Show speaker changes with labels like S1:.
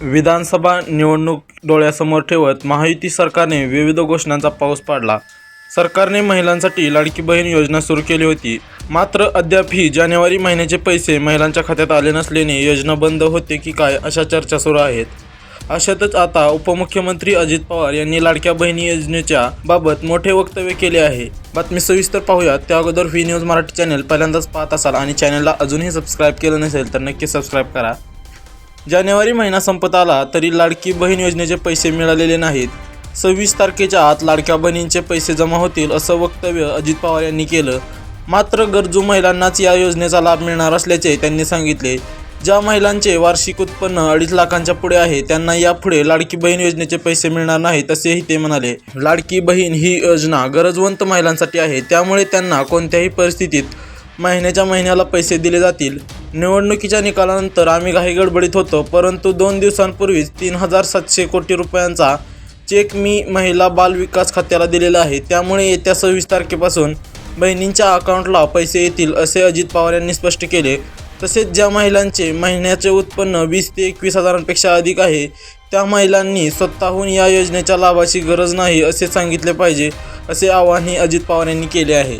S1: विधानसभा निवडणूक डोळ्यासमोर ठेवत महायुती सरकारने विविध घोषणांचा पाऊस पाडला. सरकारने महिलांसाठी लाडकी बहीण योजना सुरू केली होती. मात्र अद्याप ही जानेवारी महिन्याचे पैसे महिलांच्या खात्यात आले नसल्याने योजना बंद होते की काय अशा चर्चा सुरू आहेत. अशातच आता उपमुख्यमंत्री अजित पवार यांनी लाडक्या बहिणी योजनेच्या बाबत मोठे वक्तव्य केले आहे. बातमी सविस्तर पाहूयात. त्या अगोदर व्ही न्यूज मराठी चॅनल पहिल्यांदाच पाहत असाल आणि चॅनलला अजूनही सबस्क्राईब केलं नसेल तर नक्की सबस्क्राईब करा. जानेवारी महिना संपत आला तरी लाडकी बहीण योजनेचे पैसे मिळालेले नाहीत. सव्वीस तारखेच्या आत लाडक्या बहिणींचे पैसे जमा होतील असं वक्तव्य अजित पवार यांनी केलं. मात्र गरजू महिलांनाच या योजनेचा लाभ मिळणार असल्याचे त्यांनी सांगितले. ज्या महिलांचे वार्षिक उत्पन्न अडीच लाखांच्या पुढे आहे त्यांना यापुढे लाडकी बहीण योजनेचे पैसे मिळणार नाहीत असेही ते म्हणाले. लाडकी बहीण ही योजना गरजवंत महिलांसाठी आहे त्यामुळे त्यांना कोणत्याही परिस्थितीत महिन्याच्या महिन्याला पैसे दिले जातील. निवडणुकीच्या निकालानंतर आम्ही घाई गडबडीत होतो परंतु दोन दिवसांपूर्वीच तीन हजार सातशे कोटी रुपयांचा चेक मी महिला बाल विकास खात्याला दिलेला आहे. त्यामुळे येत्या सव्वीस तारखेपासून बहिणींच्या अकाउंटला पैसे येतील असे अजित पवार यांनी स्पष्ट केले. तसेच ज्या महिलांचे महिन्याचे उत्पन्न वीस ते एकवीस हजारांपेक्षा अधिक आहे त्या महिलांनी स्वतःहून या योजनेच्या लाभाची गरज नाही असे सांगितले पाहिजे असे आवाहनही अजित पवार यांनी केले आहे.